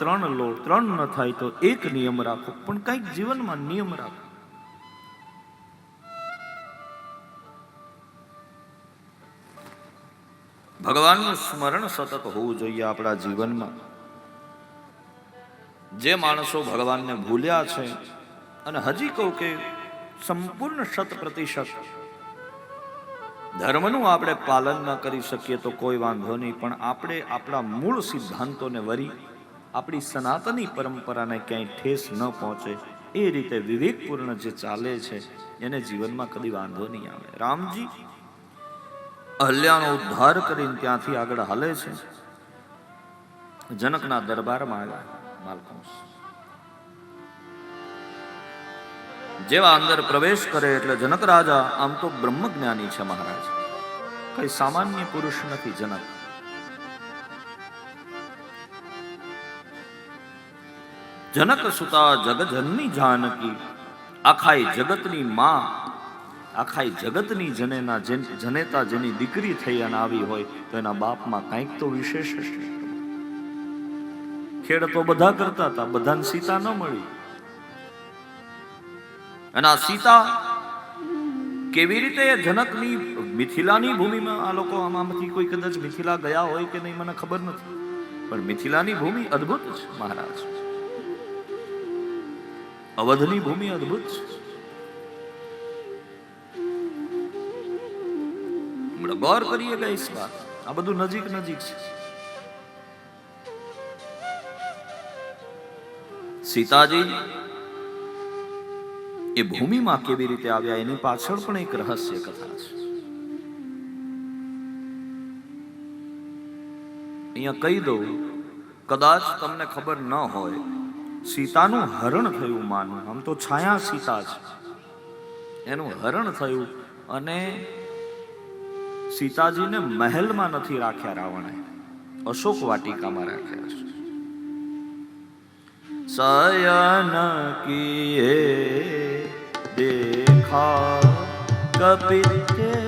ત્રણ લો ત્રણ ન થાય તો એક નિયમ રાખો, પણ કંઈક જીવનમાં નિયમ રાખો. ભગવાનનું સ્મરણ સતત હોવું જોઈએ આપણા જીવનમાં. જે માણસો ભગવાનને ભૂલ્યા છે, અને હજી કહું કે સંપૂર્ણ શત પ્રતિશત. ધર્મનું આપણે પાલન ન કરી શકીએ તો કોઈ વાંધો નહીં, પણ આપણે આપણા મૂળ સિદ્ધાંતોને વરી આપણી સનાતની પરંપરાને ક્યાંય ઠેસ ન પહોંચે, એ રીતે વિવેકપૂર્ણ જે ચાલે છે, એને જીવનમાં કદી વાંધો નહીં આવે. રામજી અહલ્યાનો ઉદ્ધાર કરીને ત્યાંથી આગળ હાલે છે. જનકના દરબારમાં આવ્યા માલકંસ જેવા અંદર પ્રવેશ કરે એટલે જનક રાજા, આમ તો બ્રહ્મજ્ઞાની છે મહારાજ. કઈ સામાન્ય પુરુષ નથી જનક. જનક સુતા જગજનની જાનકી. આખાઈ જગતની માં, આખાય જગતની જનેના જનેતા જેની દીકરી થઈ અને આવી હોય, તો એના બાપમાં કંઈક તો વિશેષ હશે. ખેડ તો બધા કરતા હતા, બધાને સીતા ન મળી. અને સીતા કેવી રીતે જનકની મિથિલાની ભૂમિમાં, આ લોકો આમાંથી કોઈ કદાચ મિથિલા ગયા હોય કે નહીં, મને ખબર નથી. પણ મિથિલાની ભૂમિ અદ્ભુત છે, મહારાજ. અવધની ભૂમિ અદ્ભુત છે. ગૌર કરીએ ગઈ વાત આ બધું નજીક નજીક છે. સીતાજી, એ ભૂમિમાં કેવી રીતે આવ્યા એની પાછળ પણ એક રહસ્ય કથા છે. અહીંયા કહી દઉં, કદાચ તમને ખબર ન હોય સીતાનું હરણ થયું માનું. આમ તો છાયા સીતા છે. એનું હરણ થયું અને સીતાજીને મહેલમાં નથી રાખ્યા રાવણે. અશોક વાટિકામાં રાખ્યા છે. સયન કિયે દેખા કપિતે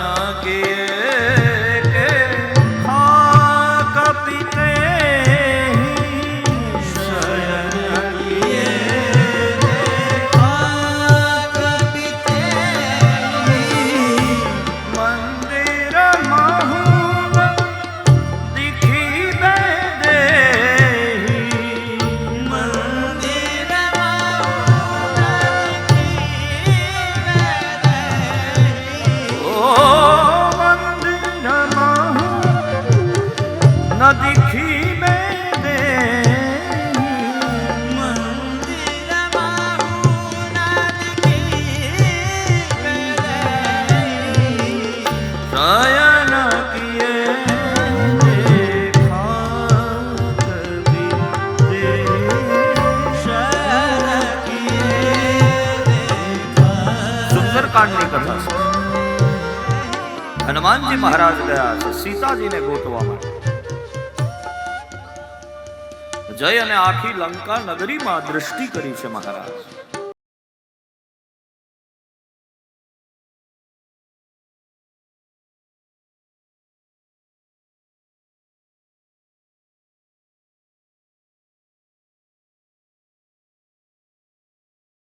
મહુન ન દીખી બે દેહી શયન કિએ દેખા કબી સુંદરકાંડની કથા છે હનુમાનજી મહારાજ ગયા છે સીતાજીને ગોતવા માટે જય અને આખી લંકા નગરીમાં દ્રષ્ટિ કરી છે મહારાજ.